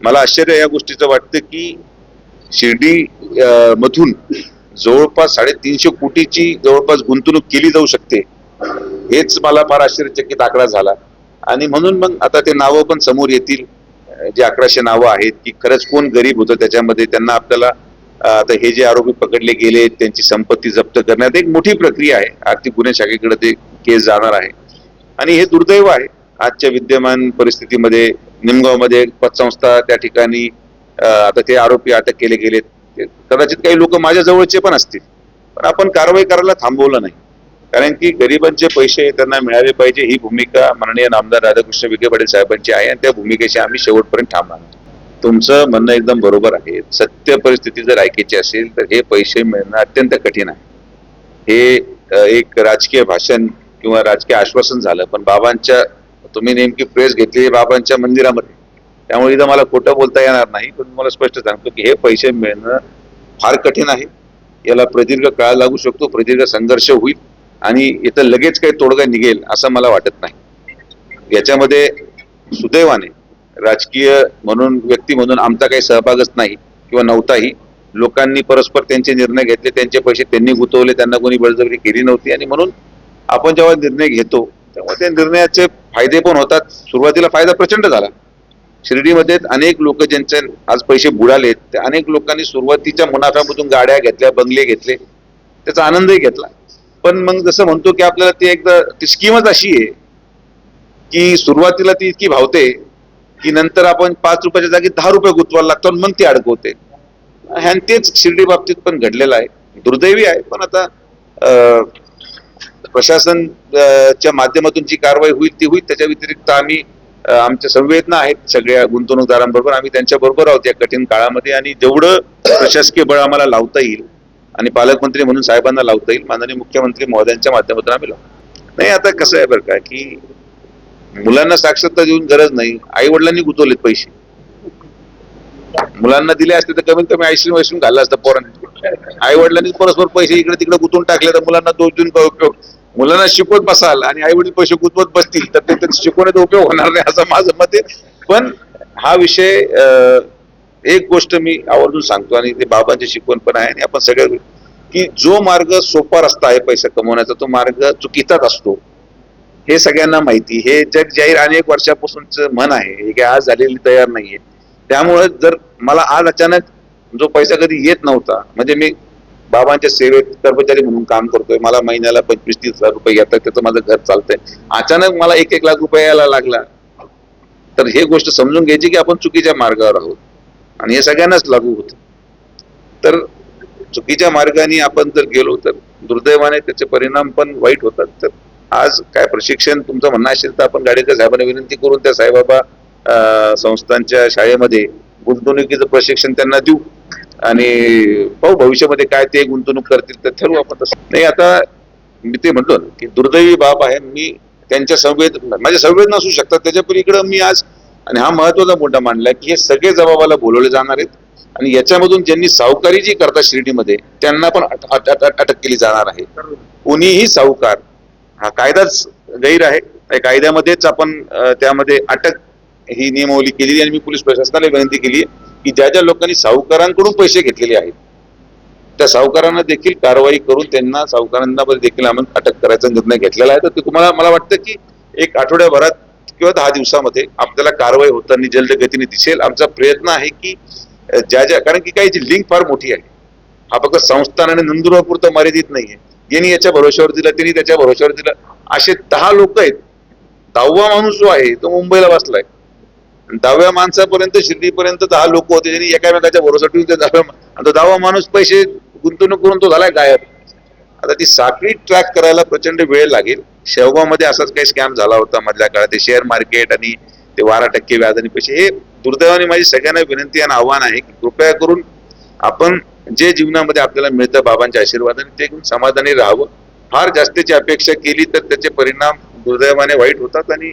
मला आश्चर्य या गोष्टीचं वाटतं की शिर्डी मधून जवळपास साडेतीनशे कोटीची जवळपास गुंतवणूक केली जाऊ शकते हेच मला फार आश्चर्यचकित आकडा झाला. आणि म्हणून मग आता ते नावं पण समोर येतील जे अकराशे नावं आहेत की खरंच कोण गरीब होतं त्याच्यामध्ये त्यांना आपल्याला आता हे जे आरोपी पकडले गेले त्यांची संपत्ती जप्त करण्यात एक मोठी प्रक्रिया आहे. आर्थिक गुन्हे शाखेकडे ते केस जाणार आहे. आणि हे दुर्दैव आहे. आजच्या विद्यमान परिस्थितीमध्ये निमगावमध्ये एक पतसंस्था त्या ठिकाणी आता ते आरोपी अटक केले गेलेत. कदाचित काही लोक माझ्या जवळचे पण असतील. पण आपण कारवाई करायला थांबवलं नाही. कारण की गरिबांचे पैसे त्यांना मिळाले पाहिजे ही भूमिका माननीय नामदार राधाकृष्ण विखे पाटील साहेबांची आहे आणि त्या भूमिकेशी आम्ही शेवटपर्यंत थांबणार तुमचं म्हणणं एकदम बरोबर आहे. सत्य परिस्थिती जर ऐकायची असेल तर हे पैसे मिळणं अत्यंत कठीण आहे. हे एक राजकीय भाषण किंवा राजकीय आश्वासन झालं पण बाबांच्या तुम्ही नेमकी प्रेस घेतली बाबांच्या मंदिरामध्ये. त्यामुळे इथं मला खोटं बोलता येणार नाही पण मला स्पष्ट सांगतो की हे पैसे मिळणं फार कठीण आहे. याला प्रदीर्घ काळ लागू शकतो प्रदीर्घ संघर्ष होईल आणि इथं लगेच काही तोडगा निघेल असं मला वाटत नाही. याच्यामध्ये सुदैवाने राजकीय म्हणून व्यक्ती म्हणून आमचा काही सहभागच नाही किंवा नव्हताही. लोकांनी परस्पर त्यांचे निर्णय घेतले त्यांचे पैसे त्यांनी गुंतवले त्यांना कोणी बळजबरी केली नव्हती आणि म्हणून आपण जेव्हा निर्णय घेतो तेव्हा त्या निर्णयाचे फायदे पण होतात. सुरुवातीला फायदा प्रचंड झाला. शिर्डीमध्ये अनेक लोक ज्यांचे आज पैसे बुडाले त्या अनेक लोकांनी सुरुवातीच्या मुनाफ्यामधून गाड्या घेतल्या बंगले घेतले. त्याचा आनंदही घेतला. पण मग जसं म्हणतो की आपल्याला ती एकदा ती स्कीमच अशी आहे की सुरुवातीला ती इतकी भावते की नंतर आपण पाच रुपयाच्या जागी दहा रुपये गुंतवायला लागतो आणि मग ती अडकवते. ह्यान तेच शिर्डी बाबतीत पण घडलेलं आहे. दुर्दैवी आहे. पण आता अं, प्रशासन च्या माध्यमातून जी कारवाई होईल ती होईल. त्याच्या व्यतिरिक्त आम्ही आमच्या संवेदना आहेत सगळ्या गुंतवणूकदारांबरोबर. आम्ही त्यांच्या बरोबर आहोत या कठीण काळामध्ये आणि जेवढं प्रशासकीय बळ आम्हाला लावता येईल आणि पालकमंत्री म्हणून साहेबांना लावता येईल माननीय मुख्यमंत्री महोदयांच्या माध्यमातून आम्ही लावतो नाही आता कसं आहे बरं का की मुलांना साक्षरता देऊन गरज नाही आई वडिलांनी गुंतवलेत पैसे. मुलांना दिले असते तर कमीत कमी आईस्क्रीम आईस्क्रीम घालला असतं पोरांनी. आई वडिलांनी परस्पर पैसे इकडे तिकडे गुंतवून टाकले तर मुलांना दोन देऊन उपयोग. मुलांना शिकवत बसाल आणि आई वडील पैसे गुंतवत बसतील तर ते शिकवण्याचा उपयोग होणार नाही असं माझं मत आहे. पण हा विषय अं, एक गोष्ट मी आवर्जून सांगतो आणि ते बाबांची शिकवण पण आहे आणि आपण सगळ्या की जो मार्ग सोपा रस्ता आहे पैसा कमवण्याचा तो मार्ग चुकीचाच असतो. हे सगळ्यांना माहिती. हे जग जाहीर अनेक वर्षापासूनच मन आहे. हे काय आज झालेली तयार नाहीये. त्यामुळे जर मला आज अचानक जो पैसा कधी येत नव्हता म्हणजे मी बाबांच्या सेवेत कर्मचारी म्हणून काम करतोय मला महिन्याला पंचवीस तीस हजार रुपये येतात त्याचं माझं घर चालतंय. अचानक मला एक एक लाख रुपये यायला लागला. तर हे गोष्ट समजून घ्यायची की आपण चुकीच्या मार्गावर आहोत. आणि हे सगळ्यांनाच लागू होत. तर चुकीच्या मार्गाने आपण जर गेलो तर दुर्दैवाने त्याचे परिणाम पण वाईट होतात. तर आज काय प्रशिक्षण तुमचं म्हणणं असेल तर आपण गाडेकर साहेबांना विनंती करून त्या साईबाबा संस्थांच्या शाळेमध्ये गुंतवणुकीचं प्रशिक्षण त्यांना देऊ. आणि पाहू भविष्यामध्ये काय ते गुंतवणूक करतील तर ठरवू आपण तसं. नाही आता मी ते म्हणतो की दुर्दैवी बाब आहे मी त्यांच्या संवेद माझ्या संवेदना असू शकतात त्याच्या इकडं मी आज आणि हा महत्त्वाचा मुद्दा मांडला की हे सगळे जबाबाला बोलवले जाणार आहेत. आणि याच्यामधून ज्यांनी सावकारी जी करतात शिर्डीमध्ये त्यांना पण अटक केली जाणार आहे. कोणीही सावकार हा कायदाच गैर आहे. कायद्यामध्येच आपण त्यामध्ये अटक ही नियमावली केलेली आणि मी पोलीस प्रशासनाला विनंती केली की ज्या ज्या लोकांनी सावकारांकडून पैसे घेतलेले आहेत त्या सावकारांना देखील कारवाई करून त्यांना सावकारांना पण देखील आम्ही अटक करायचा निर्णय घेतलेला आहे. तर ते तुम्हाला मला वाटतं की एक आठवड्याभरात किंवा दहा दिवसामध्ये आपल्याला कारवाई होताना जलद गतीने दिसेल. आमचा प्रयत्न आहे की ज्या ज्या कारण की काही लिंक फार मोठी आहे. हा फक्त संस्थान आणि नंदुरबार पुरतं मर्यादित नाहीये. यांनी याच्या भरोश्यावर दिलं त्यांनी त्याच्या भरोश्यावर दिलं. असे दहा लोक आहेत. दहावा माणूस जो आहे तो मुंबईला बसलाय. दहाव्या माणसापर्यंत शिर्डीपर्यंत दहा लोक होते त्यांनी एकामेकाच्या भरोसा ठेवून ते दहाव्या मा- दहावा माणूस पैसे गुंतवणूक करून तो झालाय गायब. आता ती साखळी ट्रॅक करायला प्रचंड वेळ लागेल. शेवगावमध्ये असाच काही स्कॅम झाला होता मधल्या काळात. ते शेअर मार्केट आणि ते बारा टक्के व्याज आणि पैसे. हे दुर्दैवाने माझी सगळ्यांना विनंती आणि आव्हान आहे की कृपया करून आपण जे जीवनामध्ये आपल्याला मिळतं बाबांच्या आशीर्वादाने ते घेऊन समाधानी राहावं. फार जास्तीची अपेक्षा केली तर त्याचे परिणाम दुर्दैवाने वाईट होतात आणि